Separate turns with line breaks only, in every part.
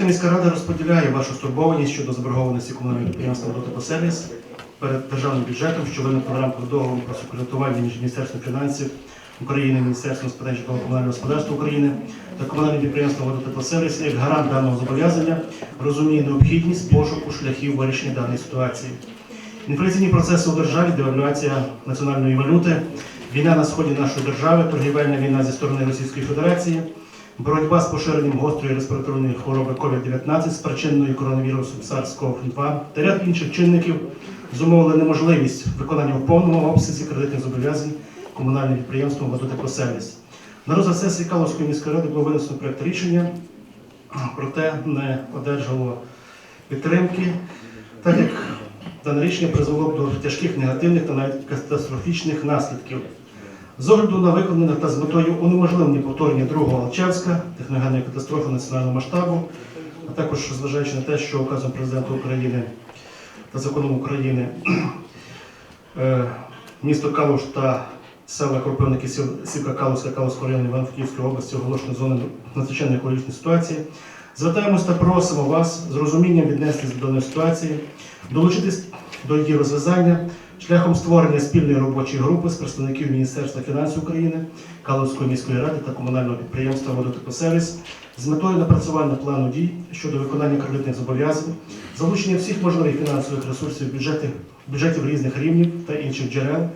міська рада розподіляє вашу стурбованість щодо заборгованості комунального підприємства «Водотепосервіс» перед державним бюджетом, що виникло в рамках договору про сукредитування між Міністерством фінансів України, Міністерством з питань житлово-комунального господарства України та комунальним підприємством «Водотепосервіс» як гарант даного зобов'язання розуміє необхідність пошуку шляхів вирішення даної ситуації. Інфляційні процеси у державі, девальвація національної валюти, війна на сході нашої держави, торгівельна війна зі сторони Російської Федерації, боротьба з поширенням гострої респіраторної хвороби COVID-19, спричиненої коронавірусом SARS-CoV-2 та ряд інших чинників зумовили неможливість виконання в повному обсязі кредитних зобов'язань комунальним підприємством «Водотеплосервіс». На розгляд сесії Каловської міської ради було винесено проєкт рішення, проте не одержало підтримки, так як дане рішення призвело б до тяжких негативних та навіть катастрофічних наслідків. З огляду на виконане та з метою унеможливлення повторення другого Алчевська, техногенної катастрофи національного масштабу, а також зважаючи на те, що указом президента України та законом України е, місто Калуш та села Кропивники, Сівка Калуська, Калуського району Івано-Франківської області оголошено зони надзвичайної екологічної ситуації. Звертаємось та просимо вас з розумінням віднестись до даної ситуації, долучитись до її розв'язання шляхом створення спільної робочої групи з представників Міністерства фінансів України, Калуської міської ради та комунального підприємства «Водотепосервіс» з метою напрацювання плану дій щодо виконання кредитних зобов'язань, залучення всіх можливих фінансових ресурсів бюджетів, бюджетів різних рівнів та інших джерел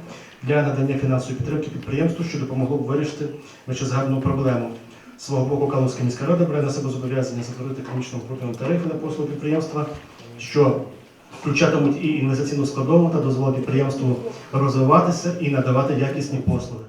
для надання фінансової підтримки підприємству, що допомогло б вирішити вищезгадану проблему. Свого боку Калуська міська рада бере на себе зобов'язання затворити економічно обґрунтовані тарифи на послуги підприємства, що включатимуть і інвестиційну складову та дозволить підприємству розвиватися і надавати якісні послуги.